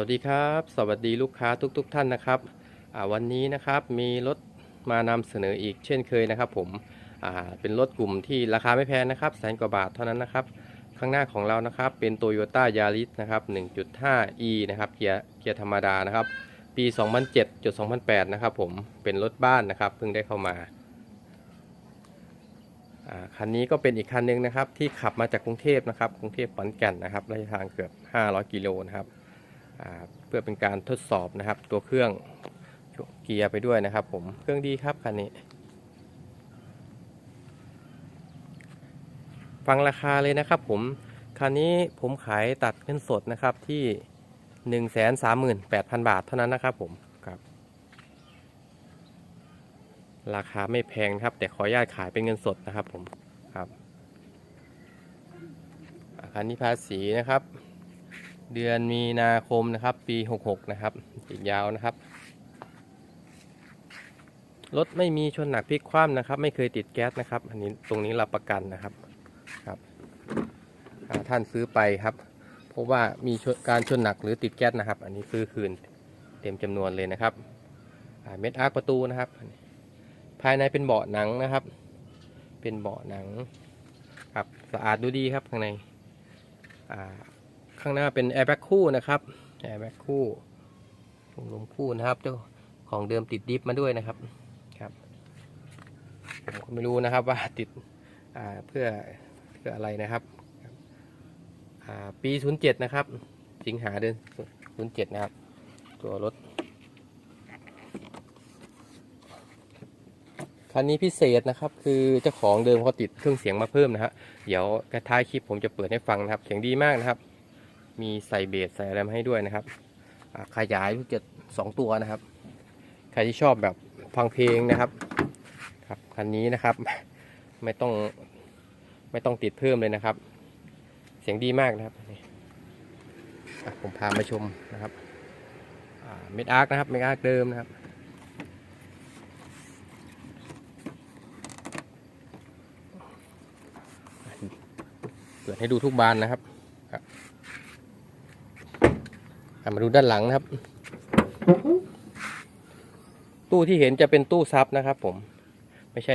วัสดีครับ สวัสดีลูกค้าทุกๆทท่านนะครับวันนี้นะครับมีรถมานำเสนออีกเช่นเคยนะครับ ผมเป็นรถกลุ่มที่ราคาไม่แพงนะครับแสนกว่าบาทเท่านั้นนะครับ ข้างหน้าของเรานะครับเป็น Toyota Yaris นะครับ 1.5e นะครับเกียร์เกียร์ธรรมดานะครับ ปี 2007-2008 นะครับ ผมเป็นรถบ้านนะครับเพิ่งได้เข้ามาคันนี้ก็เป็นอีกคันหนึงนะครับที่ขับมาจากกรุงเทพนะครับกรุงเทพขอนแก่นนะครับระยะทางเกือบ 500 กิโลนะครับ เพื่อเป็นการทดสอบนะครับ ตัวเครื่องเกียร์ไปด้วยนะครับ ผมเครื่องดีครับคันนี้ ฟังราคาเลยนะครับ ผมคันนี้ผมขายตัดเงินสดนะครับที่ 1 3 8 0 0 0 บาทเท่านั้นนะครับผมครับ ราคาไม่แพงครับ แต่ขออนุญาตขายเป็นเงินสดนะครับผมครับคันนี้ภาษีนะครับ เดือนมีนาคมนะครับ ปี 66 นะครับอีกยาวนะครับ รถไม่มีชนหนักพลิกคว่ำนะครับ ไม่เคยติดแก๊สนะครับ อันนี้ตรงนี้รับประกันนะครับครับท่านซื้อไปครับ เพราะว่ามีการชนหนักหรือติดแก๊สนะครับ อันนี้ซื้อคืนเต็มจำนวนเลยนะครับเม็ดอาร์คประตูนะครับ ภายในเป็นเบาะหนังนะครับ เป็นเบาะหนังครับสะอาดดูดีครับข้างในอ่า ข้างหน้าเป็นแอร์แบ็กคู่นะครับแอร์แบ็กคู่ถุงลมคู่นะครับเจ้าของเดิมติดดิฟมาด้วยนะครับครับผมก็ไม่รู้นะครับว่าติดเพื่อเพื่ออะไรนะครับปี 07 นะครับ สิงหาเดือน 07 นะครับ ตัวรถ คันนี้พิเศษนะครับ คือเจ้าของเดิมเขาติดเครื่องเสียงมาเพิ่มนะฮะ เดี๋ยวกระท้ายคลิปผมจะเปิดให้ฟังนะครับ เสียงดีมากนะครับ มีใส่เบสใส่อะไรมาให้ด้วยนะครับ ขยายทุกเจ็ดสองตัวนะครับ ใครที่ชอบแบบฟังเพลงนะครับครับคันนี้นะครับ ไม่ต้องไม่ต้องติดเพิ่มเลยนะครับ เสียงดีมากนะครับผมพามาชมนะครับเมดอาร์คนะครับเมดอาร์คเดิมนะครับเปิดให้ดูทุกบานนะครับ อะ มาดูด้านหลังนะครับ ตู้ที่เห็นจะเป็นตู้ซับนะครับ ผม ไม่ใช่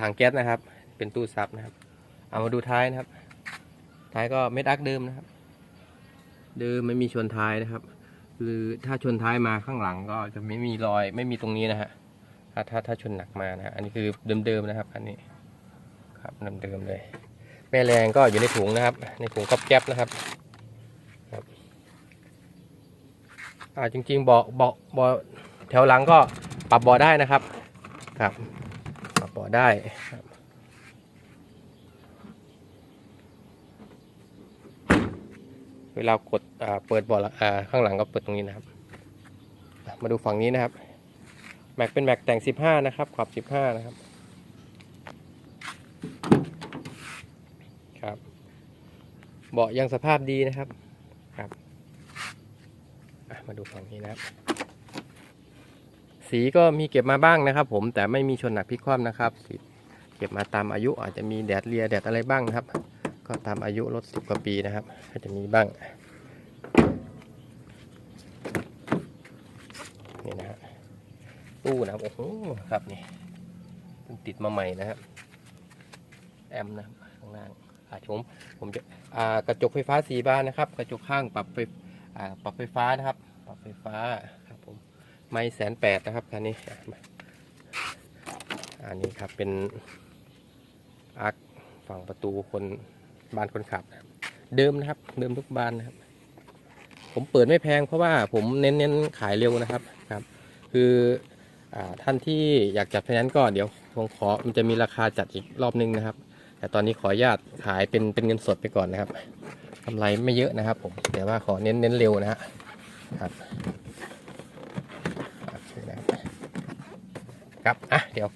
ถังแก๊สนะครับ เป็นตู้ซับนะครับ เอามาดูท้ายนะครับ ท้ายก็เม็ดอักเดิมนะครับ เดิมไม่มีชนท้ายนะครับ คือถ้าชนท้ายมาข้างหลังก็จะไม่มีรอย ไม่มีตรงนี้นะฮะถ้าถ้าถ้าชนหนักมานะฮะอันนี้คือเดิมๆนะครับ อันนี้ครับเดิมๆเลย แม่แรงก็อยู่ในถุงนะครับ ในถุงก๊อบแก๊บนะครับ อ่าจริงๆเบาะเบาะเบาะแถวหลังก็ปรับเบาะได้นะครับครับปรับเบาะได้ครับเวลากดเปิดเบาะหลังอ่าข้างหลังก็เปิดตรงนี้นะครับ มาดูฝั่งนี้นะครับแม็กเป็นแม็กแต่ง 15 นะครับ ขอบ 15 นะครับ ครับ เบาะยังสภาพดีนะครับ ครับ มาดูฝั่งนี้นะครับ สีก็มีเก็บมาบ้างนะครับ ผมแต่ไม่มีชนหนักพลิกคว่ำนะครับสีเก็บมาตามอายุอาจจะมีแดดเลียแดดอะไรบ้างนะครับ ก็ตามอายุรถสิบกว่าปีนะครับ ก็จะมีบ้างนี่นะฮะตู้นะครับโอ้โหครับนี่เพิ่งติดมาใหม่นะครับแอมนะข้างล่างอ่าผมผมจะอ่ากระจกไฟฟ้าสีบานนะครับ กระจกข้างปรับไฟ ปรับไฟฟ้านะครับ ปรับไฟฟ้าครับผมไม่แสนแปดนะครับคันนี้อันนี้ครับเป็นอาร์คฝั่งประตูคนบานคนขับ เดิมนะครับ เดิมทุกบานนะครับ ผมเปิดไม่แพงเพราะว่าผมเน้นเน้นขายเร็วนะครับครับ คืออท่านที่อยากจัดไฟแนนซ์ก็เดี๋ยวผมขอมันจะมีราคาจัดอีกรอบนึงนะครับ แต่ตอนนี้ขออนุญาตขายเป็นเป็นเงินสดไปก่อนนะครับ กำไรไม่เยอะนะครับผม แต่ว่าขอเน้นเน้นเร็วนะฮะครับโอเคนะครับอะเดี๋ยว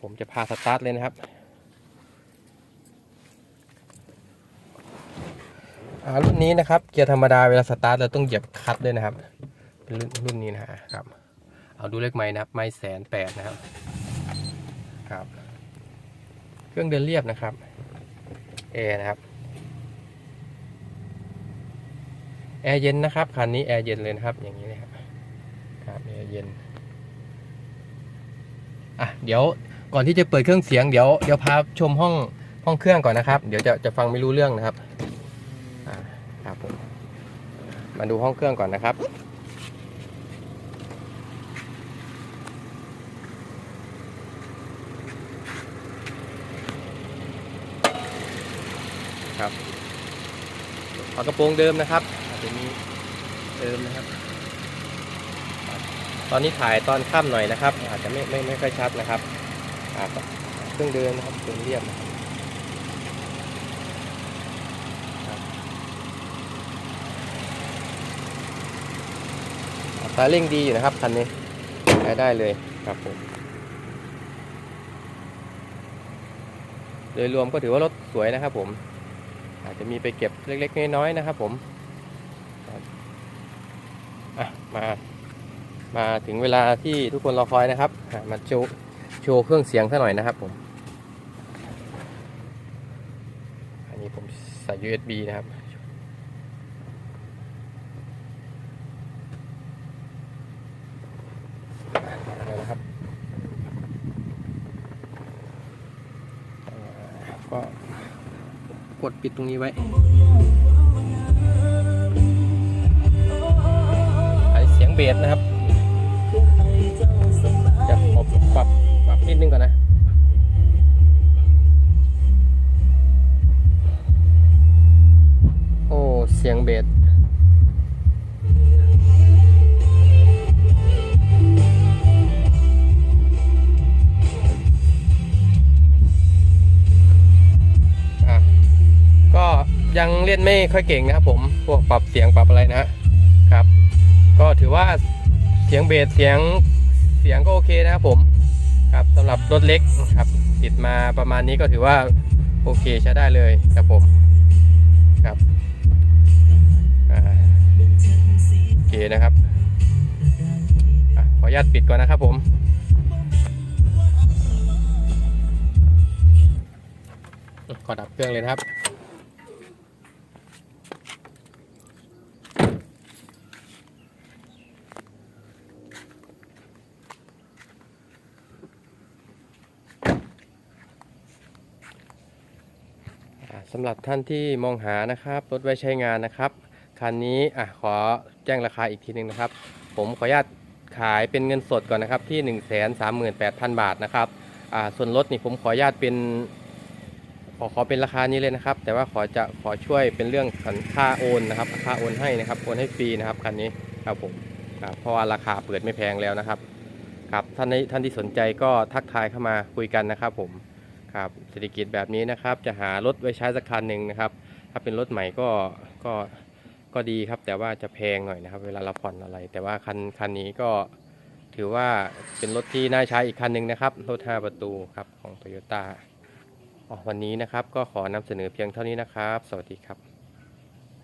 ผมจะพาสตาร์ทเลยนะครับอ่ารุ่นนี้นะครับเกียร์ธรรมดาเวลาสตาร์ทเราต้องเหยียบคัตด้วยนะครับ เป็นรุ่นรุ่นนี้นะครับ เอาดูเลขไม้นะครับไม้แสนแปดนะครับครับ เครื่องเดินเรียบนะครับแอนะครับ แอร์เย็นนะครับคันนี้แอร์เย็นเลยนะครับ อย่างนี้นะครับครับแอร์เย็นอะเดี๋ยวก่อนที่จะเปิดเครื่องเสียงเดี๋ยวเดี๋ยวพาชมห้องห้องเครื่องก่อนนะครับ เดี๋ยวจะจะฟังไม่รู้เรื่องนะครับอ่าครับผมมาดูห้องเครื่องก่อนนะครับครับฝากระโปรงเดิมนะครับ เดิมนะครับ ตอนนี้ถ่ายตอนค่ำหน่อยนะครับ อาจจะไม่ไม่ไม่ค่อยชัดนะครับอ่าเครื่องเดิมนะครับเครื่องเรียบนะครับครับอัตราเร่งดีอยู่นะครับคันนี้ใช้ได้เลยครับผมโดยรวมก็ถือว่ารถสวยนะครับผม อาจจะมีไปเก็บเล็กๆน้อยๆนะครับผมครับอะ มามาถึงเวลาที่ทุกคนรอคอยนะครับ มาโชว์โชว์เครื่องเสียงซะหน่อยนะครับผมอันนี้ผมใส่ USB นะครับเอาละครับก็กดปิดตรงนี้ไว้ เบสนะครับจะขอปรับปรับนิดนึงก่อนนะโอ้เสียงเบสอะก็ยังเล่นไม่ค่อยเก่งนะครับผม พวกปรับเสียงปรับอะไรนะฮะ ก็ถือว่าเสียงเบสเสียงเสียงก็โอเคนะครับผมครับสำหรับรถเล็กครับติดมาประมาณนี้ก็ถือว่าโอเคใช้ได้เลยครับผมครับโอเคนะครับอขออนุญาตปิดก่อนนะครับผมขอดับเครื่องเลยนะครับำหรับท่านที่มองหานะครับรถไว้ใช้งานนะครับคันนี้อะขอแจ้งราคาอีกทีหนึ่งนะครับ ผมขออนุญาตขายเป็นเงินสดก่อนนะครับที่ 1 3 8 0 0 0 บาทนะครับอ่าส่วนรถนี่ผมขออนุญาตเป็นขอขอเป็นราคานี้เลยนะครับ แต่ว่าขอจะขอช่วยเป็นเรื่องค่าโอนนะครับค่าโอนให้นะครับโอนให้ฟรีนะครับคันนี้ครับผมครับเพราะว่าราคาเปิดไม่แพงแล้วนะครับครับท่านที่ท่านที่สนใจก็ทักทายเข้ามาคุยกันนะครับผม ครับเศรษฐกิจแบบนี้นะครับ จะหารถไว้ใช้สักคันหนึ่งนะครับ ถ้าเป็นรถใหม่ก็ก็ก็ดีครับ แต่ว่าจะแพงหน่อยนะครับ เวลาเราผ่อนอะไร แต่ว่าคันคันนี้ก็ถือว่าเป็นรถที่น่าใช้อีกคันหนึ่งนะครับรถ 5 ประตูครับของ Toyota อ๋อวันนี้นะครับก็ขอนำเสนอเพียงเท่านี้นะครับ สวัสดีครับ